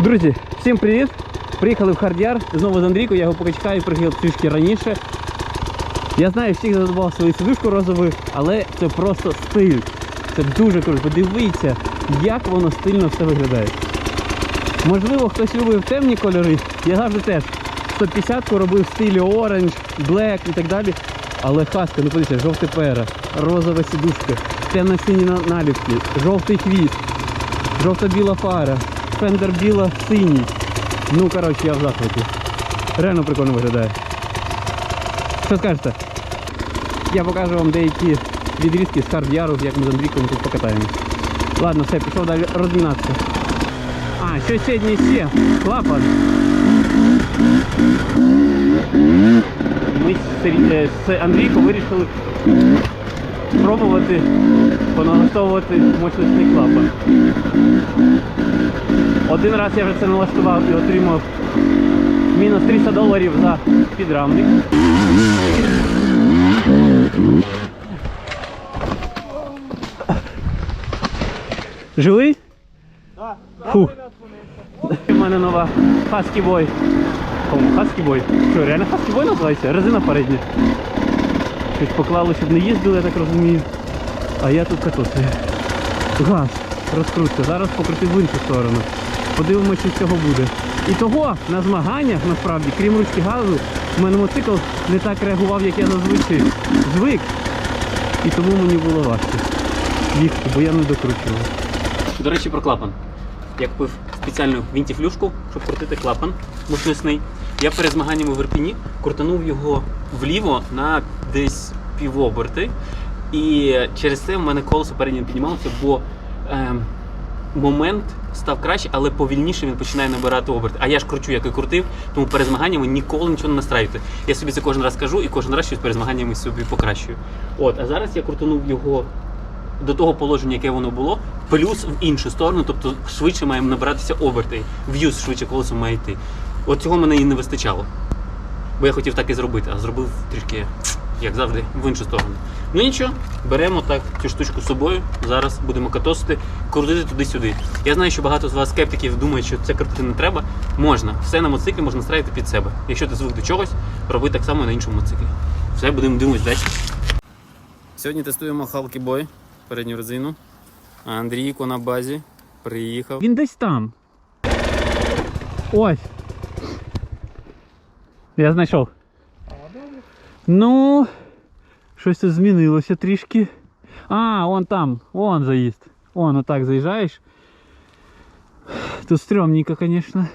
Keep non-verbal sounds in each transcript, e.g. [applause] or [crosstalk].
Друзі, всім привіт! Приїхали в Хардяр. Знову з Андрійкою, я його поки чекаю, приїхав трішки раніше. Я знаю, всіх задобав свою сидушку розову, але це просто стиль. Це дуже круто. Подивіться, як воно стильно все виглядає. Можливо, хтось любив темні кольори. Я завжди теж 150-ку робив в стилі оранж, блек і так далі. Але хаска, ну подивіться, жовте пера, розова сідушка, темно-сині на- наліпки, жовтий хвіст, жовто-біла фара, фендер біла-синій. Ну, коротше, я в захваті. Реально прикольно виглядає. Що скажете? Я покажу вам деякі відрізки з хард-яру, як ми з Андрійком тут покатаємось. Ладно, все, пішов далі розмінатися. А, що сьогодні ще? Клапан. Ми з е, Андрійком вирішили спробувати поналаштовувати мощностний клапан. Один раз я вже це налаштував і отримав мінус 300 доларів за підрамник. Живий? Да, У мене нова? Husky Boy. Що, реально Boy називається? Резина передня. Щось поклали, щоб не їздили, я так розумію. А я тут катосую. Газ, розкрутка. Зараз покрутив в іншу сторону. Подивимося, що з цього буде. І того на змаганнях, насправді, крім ручки газу, у мене мотоцикл не так реагував, як я зазвичай звик. І тому мені було важко їхати, бо я не докручував. До речі, про клапан. Я купив спеціальну вінтіфлюшку, щоб крутити клапан мощностний. Я перед змаганнями в Ірпіні крутанув його вліво на десь півоберти. І через це в мене колесо переднє піднімалося, бо ем, момент став краще, але повільніше він починає набирати оберти. А я ж кручу, як і крутив, тому перед змаганнями ніколи нічого не настраюйте. Я собі це кожен раз кажу і кожен раз щось перед змаганнями собі покращую. От, а зараз я крутанув його до того положення, яке воно було, плюс в іншу сторону, тобто швидше має набиратися оберти, в'юз швидше колесо має йти. От цього мене і не вистачало. Бо я хотів так і зробити, а зробив трішки, як завжди, в іншу сторону. Ну нічого, беремо так цю штучку з собою. Зараз будемо катосити, крутити туди-сюди. Я знаю, що багато з вас скептиків думають, що це крутити не треба. Можна. Все на мотоциклі можна настраювати під себе. Якщо ти звик до чогось, роби так само і на іншому мотоциклі. Все, будемо дивитися далі. Сьогодні тестуємо Халки Бой, передню резину. Андрійко на базі приїхав. Він десь там. Ось. Я знайшов. Ну, щось тут змінилося трішки. А, вон там, вон заїзд. Вон, отак заїжджаєш. Тут стрьомненько, звісно.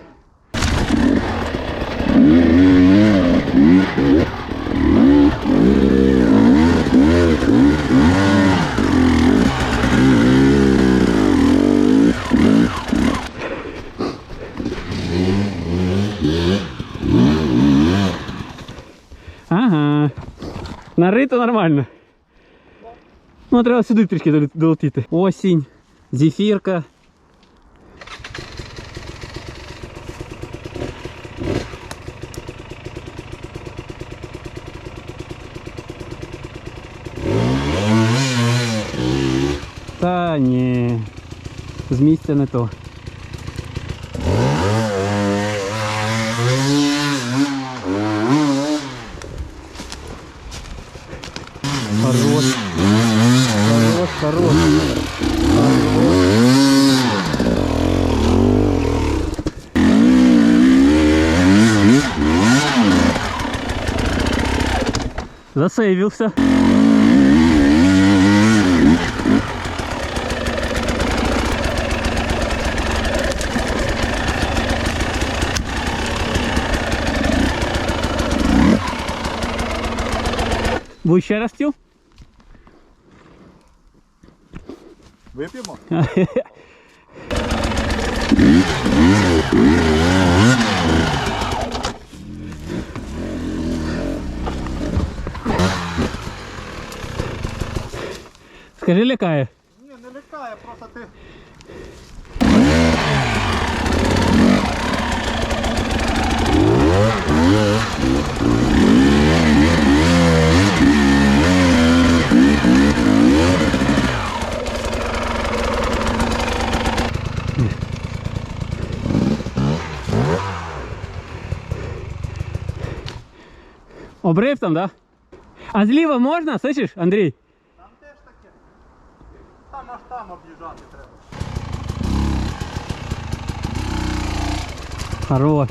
Нарито нормально. Ну, треба сюди трішки долі- долетіти. Осінь, зефірка. Та ні. З місця не то. Засейвился. Будь ще раз хотів? [laughs] Скажи лякає. Ні, не лякає, просто ти. Обрыв там, да? А слива можно, слышишь, Андрей? Хорош.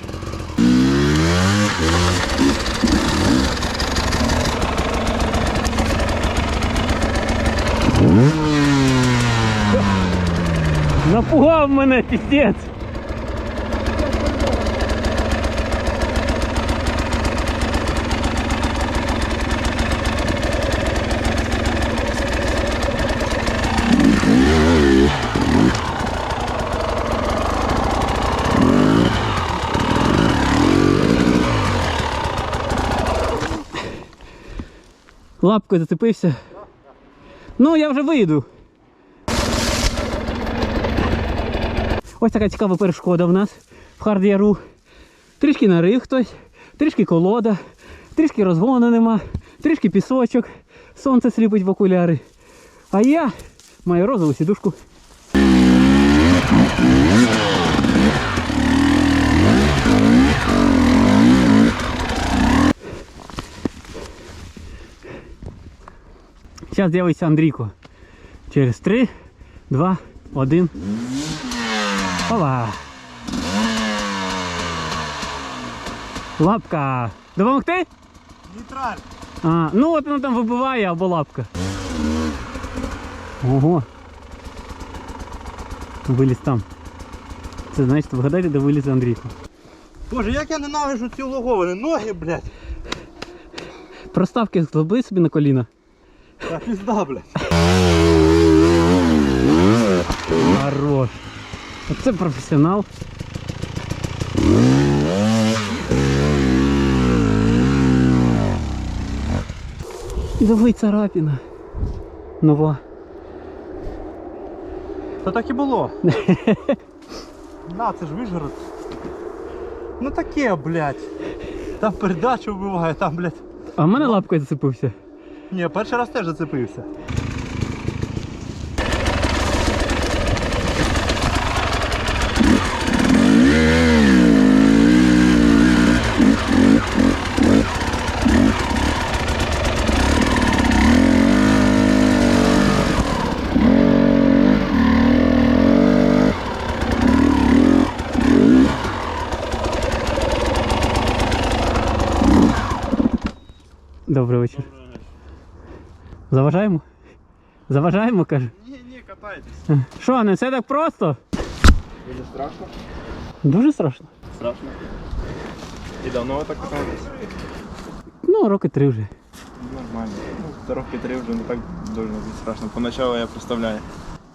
Напугав мене піздець. Лапкою зацепився. Ну, я вже вийду. Ось така цікава перешкода в нас в Хардяру. Трішки нарив хтось, трішки колода, трішки розгону нема, трішки пісочок, сонце сліпить в окуляри. А я маю розову сідушку. Зараз з'явиться Андрійко. Через 3, 2, 1. Ова. Лапка. Допомогти? Нейтраль. А, ну от воно там вибиває або лапка. Ого. Виліз там. Це значить, вгадайте, де виліз Андрійко. Боже, як я ненавижу ці логовини. Ноги, блядь. Проставки зроби собі на коліна. Та пізда, блядь. Хорош. Оце професіонал. Давай царапіна. Нова. Та так і було. [laughs] На, це ж Вишгород. Ну таке, блядь. Там передачу вбиває, там, блядь. А в мене лапкою зацепився. Ні, перший раз теж зацепився. Добрий вечір. Заважаємо? Заважаємо, каже. Ні, ні, катайтесь. Що, не все так просто? Дуже страшно. Дуже страшно. Страшно. І давно ви так катаєтесь? Ну, роки три вже. Нормально. Ну, та роки три вже не так дуже бути страшно. Поначалу я представляю.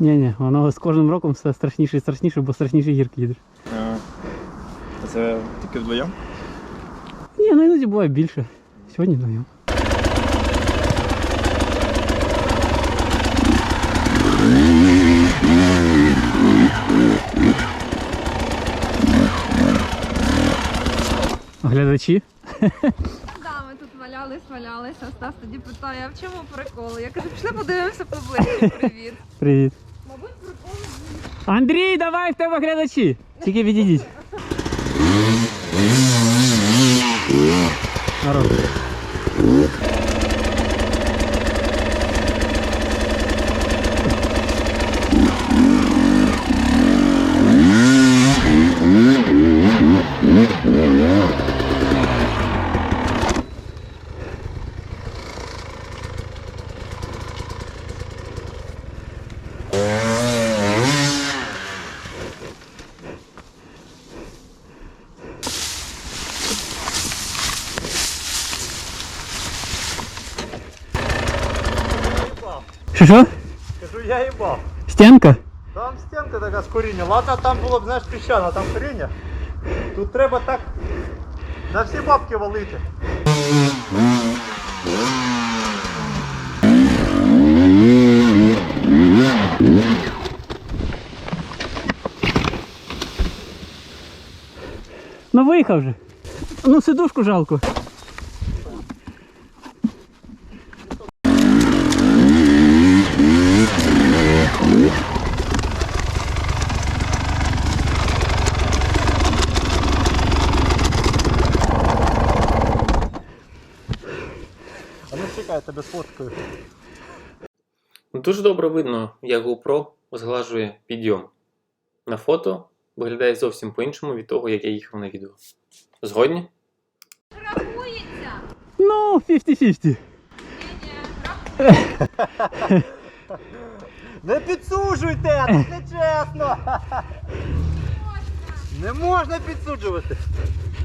Ні-ні, воно з кожним роком все страшніше і страшніше, бо страшніше гірки їдеш. А, а це тільки вдвоєм? Ні, ну іноді буває більше. Сьогодні вдвоєм. Глядачі. Да, ми тут валялись, валялись, а Стас тоді питає, а в чому прикол? Я кажу, пішли подивимося поближче, привіт. Привіт. Мабуть, прикол. Андрій, давай в тебе глядачі. Тільки відійдіть. Хорош. [laughs] Що що? Кажу, я їбав. Стінка? Там стінка така з коріння. Ладно, там було б, знаєш, піщана, там коріння. Тут треба так на всі бабки валити. Ну виїхав же. Ну сидушку жалко. Тебе сфоткаю. Дуже добре видно, як GoPro зглажує підйом. На фото виглядає зовсім по-іншому від того, як я їхав на відео. Згодні? Рахується! Ну, 50-50. Ні-ні, рахується. Не підсуджуйте, це не чесно. Не можна підсуджувати.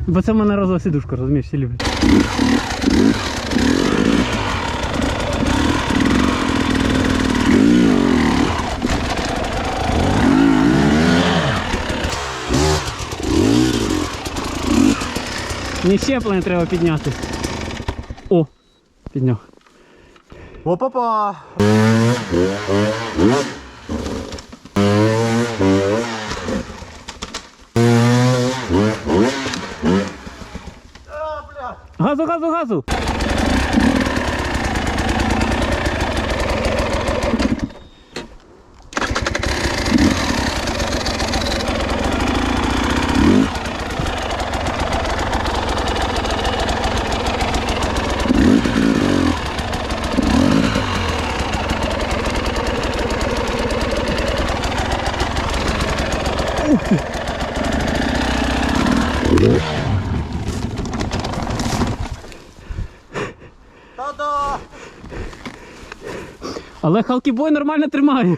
Бо це в мене розова сидушка, розумієш, всі люблять. Мені щеплення треба підняти. О, підняв. Опа-па! Газу, газу, газу! Але халкібой нормально тримає.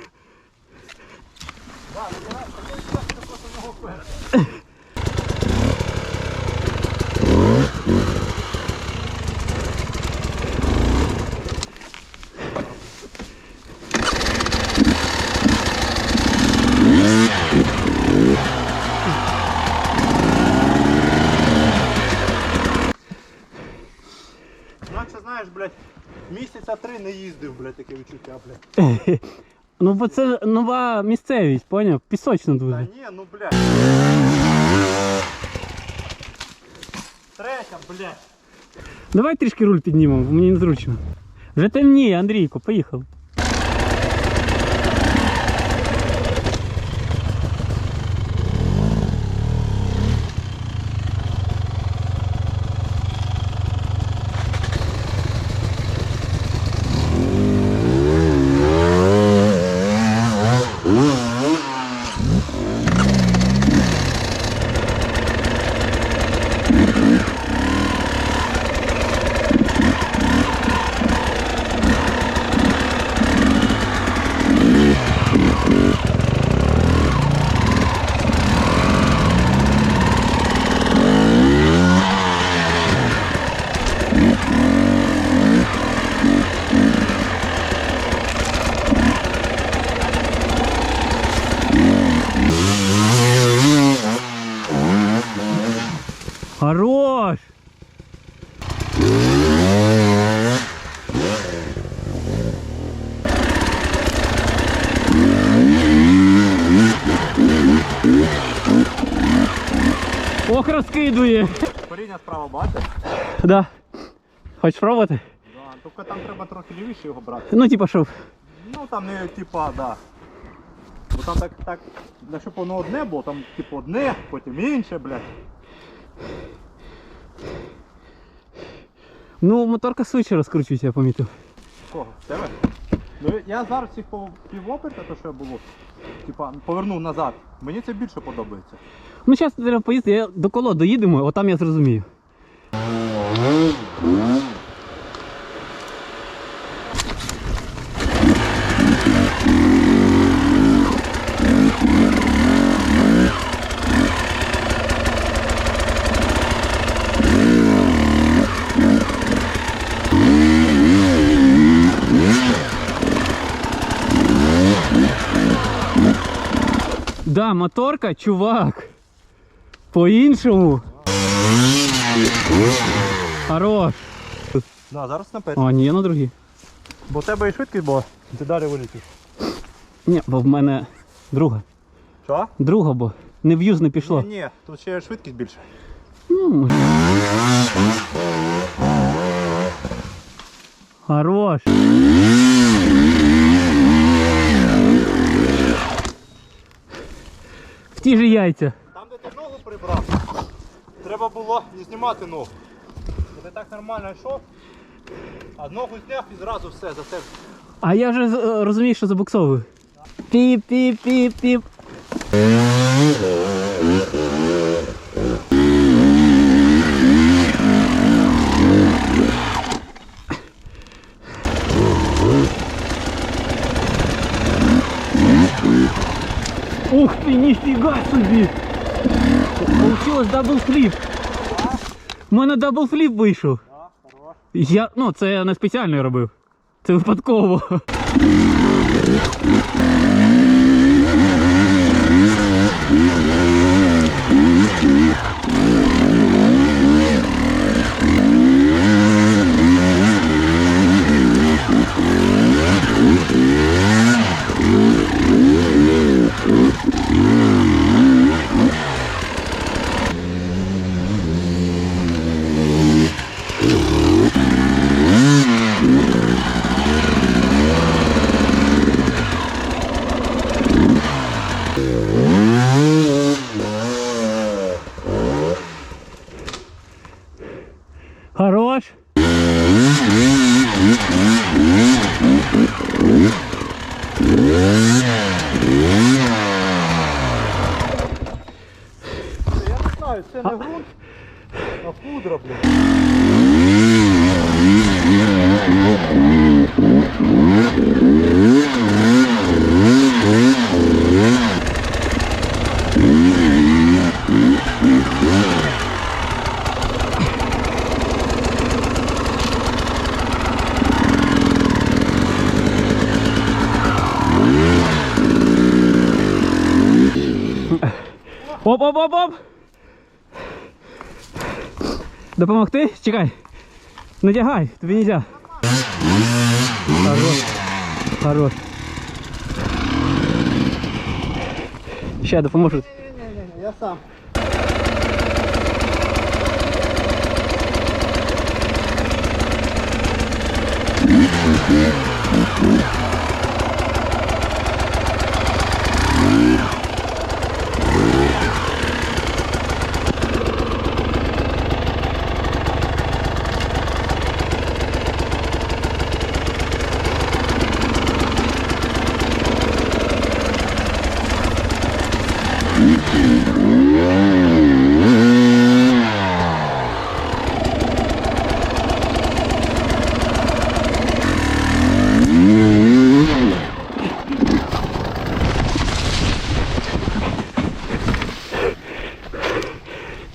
Інакше, знаєш, блядь, місяця три не їздив, блядь, таке відчуття, блядь. [laughs] Ну бо це нова місцевість, поняв? Пісочно Та ні, ну блядь. Третя, блядь. Давай трішки руль піднімемо, бо мені незручно. Вже темніє, Андрійко, поїхали. Коріння справа бачиш? Да. Хочеш пробувати? Да, тільки там треба трохи лівіше його брати. Ну, типа, щоб. Ну там не типа, да. Бо там так, так, не щоб воно одне було, там типу одне, потім інше, блядь. Ну, моторка швидше розкручується, я помітив. Кого? Тебе? Ну я зараз їх по півоперта, то що було, типа, повернув назад. Мені це більше подобається. Ну, зараз треба поїздити, я до коло доїдемо, отам я зрозумію. Да, моторка, чувак. По-іншому. Хорош. Да, зараз на перший. О, ні, на другий. Бо в тебе і швидкість була, ти далі вилетів. Ні, бо в мене друга. Що? Друга, бо не в юз не пішло. Ні, ні, тут ще швидкість більше. Ну, Хорош. В ті же яйця. Там, де ти ногу прибрав, треба було не знімати ногу. Бо так нормально йшов, А ногу зняв і зразу все за тебе. А я вже е, розумію, що забуксовую. Піп-піп-піп-піп. Ух ты, нифига собі! Получилось даблфліп. У мене даблфліп вийшов. Я, ну, це я не спеціально робив. Це випадково. Оп, оп, оп, оп. Допомогти? Чекай. Надягай, тобі нельзя. Хорош. Хорош. Ще допоможу. Ні-ні-ні, я сам.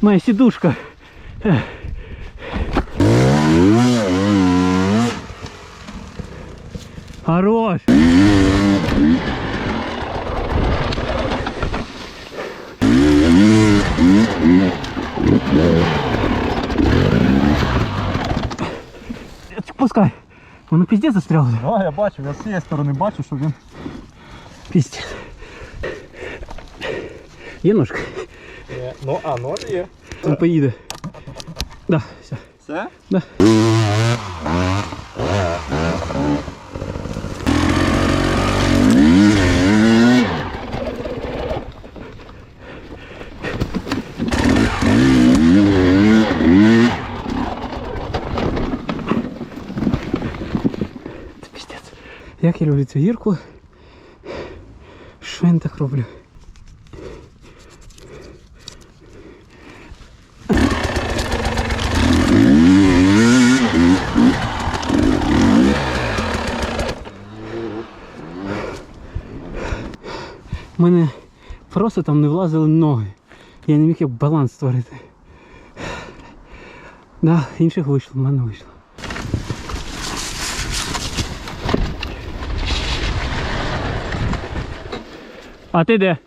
Моя сидушка. Хорош. Пускай. Воно пиздец застрял. А, я бачу, я з цієї сторони бачу, що він. Пиздец. Є ножка? Ну, а нож є. Він поїде. Да, все. Все? Да. Як я люблю цю гірку. Що я не так роблю? У мене просто там не влазили ноги. Я не міг як баланс створити. Да, інших вийшло, в мене вийшло. А ти де?